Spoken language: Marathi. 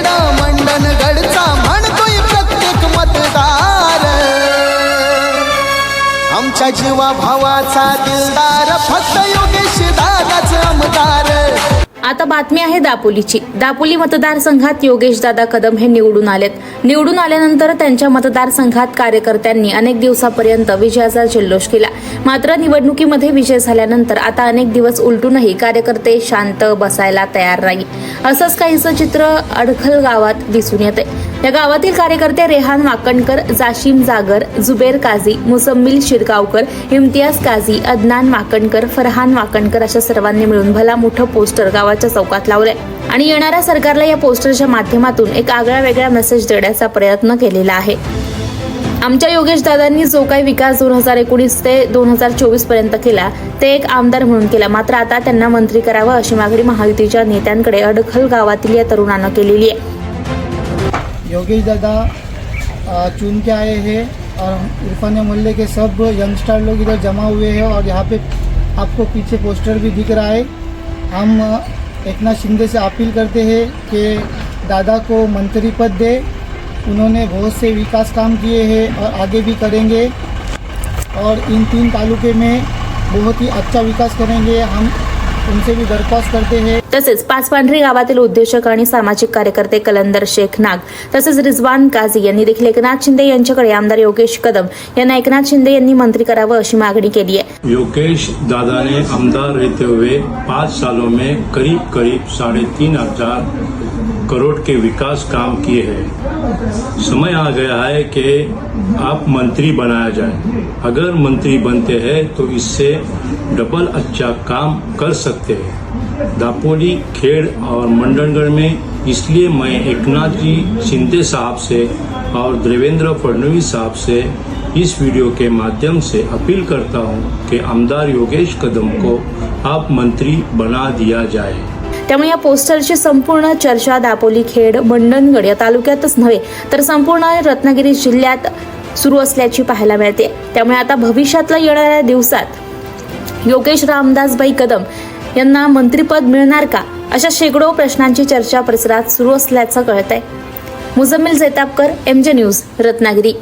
खेडा मंडन गडचा म्हणतोय प्रत्येक मतदार. आमच्या जीवा भावाचा दिलदार फक्त योगेश दादाच आता बातमी आहे दापोलीची. दापोली मतदारसंघात योगेश दादा कदम हे निवडून आलेत. निवडून आल्यानंतर त्यांच्या मतदारसंघात कार्यकर्त्यांनी अनेक दिवसापर्यंत विजयाचा जल्लोष केला. मात्र निवडणुकीमध्ये विजय झाल्यानंतर आता अनेक दिवस उलटूनही कार्यकर्ते शांत बसायला तयार नाही. असंच काहीसं चित्र अडखल गावात दिसून येते या गावातील कार्यकर्ते रेहान वाकणकर जाशीम जागर जुबेर काझी मुसम्मिल शिरगावकर इम्तियाज काझी अदनान वाकणकर फरहान वाकणकर अशा सर्वांनी मिळून भला मोठं पोस्टर गावाच्या चौकात लावलंय. आणि येणाऱ्या सरकारला या पोस्टरच्या माध्यमातून एक आगळा वेगळा मेसेज देण्याचा प्रयत्न केलेला आहे. आमच्या योगेश दादांनी जो काही विकास दोन हजार एकोणीस ते दोन हजार चोवीसपर्यंत केला ते एक आमदार म्हणून केला. मात्र आता त्यांना मंत्री करावं अशी मागणी महायुतीच्या नेत्यांकडे अडखल गावातील या तरुणानं केलेली आहे. योगेश दादा चुन के आए हैं और इरफान मोहल्ले के सब यंगस्टर लोग इधर जमा हुए हैं और यहाँ पे आपको पीछे पोस्टर भी दिख रहा है। हम अ, एकनाथ शिंदे से अपील करते हैं कि दादा को मंत्री पद दे। उन्होंने बहुत से विकास काम किए हैं और आगे भी करेंगे। और इन तीन तालुके में बहुत ही अच्छा विकास करेंगे। हम उनसे भी दरख्वास्त करते हैं. तसेच पाचपांढरी गावातील उद्योजक आणि सामाजिक कार्यकर्ते कलंदर शेख नाग तसेच रिजवान काझी यांनी देखील एकनाथ शिंदे यांच्याकडे आमदार योगेश कदम यांना एकनाथ शिंदे यांनी मंत्री करावं अशी मागणी केली आहे. योगेश दादा ने आमदार रहते हुए पाँच सालों में करीब करीब साढ़े तीन हजार करोड़ के विकास काम किए हैं। समय आ गया है कि आप मंत्री बनाया जाए। अगर मंत्री बनते हैं तो इससे डबल अच्छा काम कर सकते हैं। दापोली खेड़ और मंडनगढ़ में इसलिए मैं एकनाथ जी शिंदे साहब से और देवेंद्र फडणवीस साहब से इस वीडियो के माध्यम से अपील करता हूँ कि आमदार योगेश कदम को आप मंत्री बना दिया जाए। त्यामुळे या पोस्टरची संपूर्ण चर्चा दापोली खेड मंडणगड या तालुक्यातच नव्हे तर संपूर्ण रत्नागिरी जिल्ह्यात सुरू असल्याची पाहायला मिळते. त्यामुळे आता भविष्यातल्या येणाऱ्या दिवसात योगेश रामदासबाई कदम यांना मंत्रिपद मिळणार का? अशा शेकडो प्रश्नांची चर्चा परिसरात सुरू असल्याचं कळत आहे Muzammil Jaitapkar M J news Ratnagiri.